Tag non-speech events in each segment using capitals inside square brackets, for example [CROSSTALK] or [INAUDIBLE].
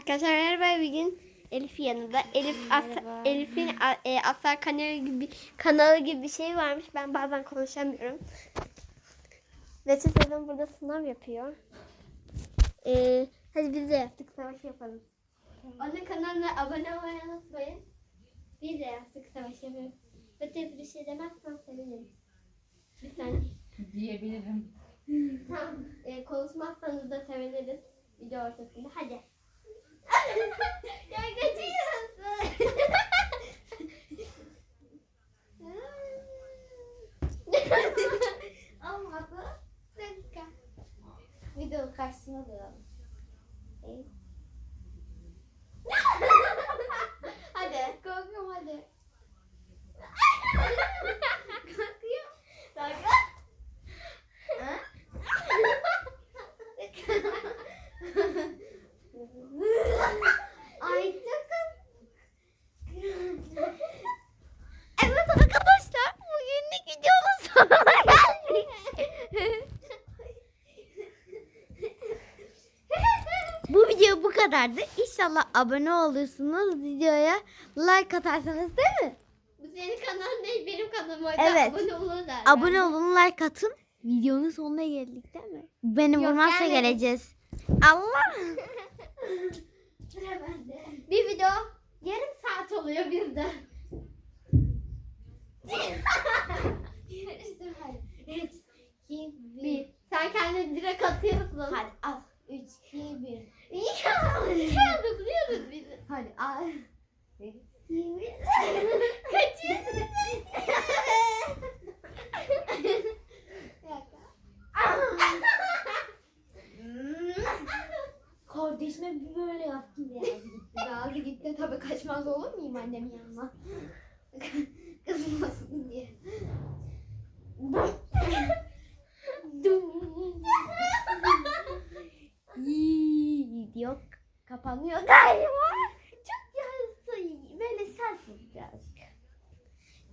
Arkadaşlar merhaba bugün Elif yanında. Elif As. Elif'in e, Asar kanalı gibi kanalı gibi bir şey varmış. Ben bazen konuşamıyorum. Betül teyzem burada sınav yapıyor. Ee, hadi biz de yaptık savaş yapalım. Onun kanalına abone olmayı unutmayın. Biz de yaptık savaş yapalım. Betül bir şey demezsen sevinirim. Bir saniye. diyebilirim. Tamam. E, konuşmazsanız da seviniriz. Video ortasında. Hadi. Ya kaçıyorsun. Olmadı. Bir dakika. Video karşısına duralım. Evet. hadi. Korkuyorum hadi. Korkuyorum. Dalga. Ay takım. Evet arkadaşlar bugünlük videonun sonuna geldik. Bu video bu kadardı. İnşallah abone olursunuz. Videoya like atarsanız değil mi? Bu senin kanalın değil benim kanalım. O Evet. Abone olurlar. Abone olun, like atın. Videonun sonuna geldik değil mi? Beni Yok, vurmazsa gelmedik. geleceğiz. Allah. [LAUGHS] Bir video yarım saat oluyor bir de. Üç, iki, bir. Sen kendini direkt atıyorsun. Hadi al. Üç, iki, bir. Zıplıyoruz biz. Hadi al. Kaçıyorsun. Kardeşime bir böyle yaptım ya. Razı gitti tabii kaçmaz olur muyum annemin yanına? Kızmasın Video kapanıyor [LAUGHS] galiba. Çok yarısı böyle sert birazcık.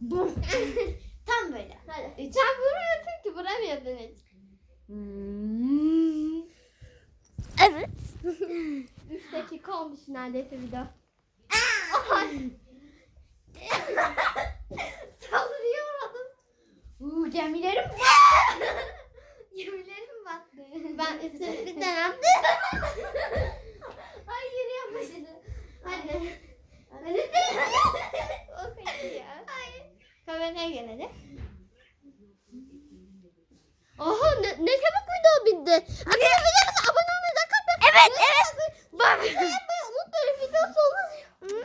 [LAUGHS] Tam böyle. Hadi. Sen vurmuyorsun ki vuramıyordun hiç. Hmm. Evet. 3 dakika olmuş neredeyse video. [LAUGHS] Saldırıyordum. Uuu gemilerim Gemilerim battı. Ben üstüne bir yürüyor başladı. Hadi. Hadi. o kaçıyor. Hayır. Kameraya gel hadi. Oha ne, ne çabuk video bitti. Arkadaşlar abone olmayı da kapatın. Evet evet.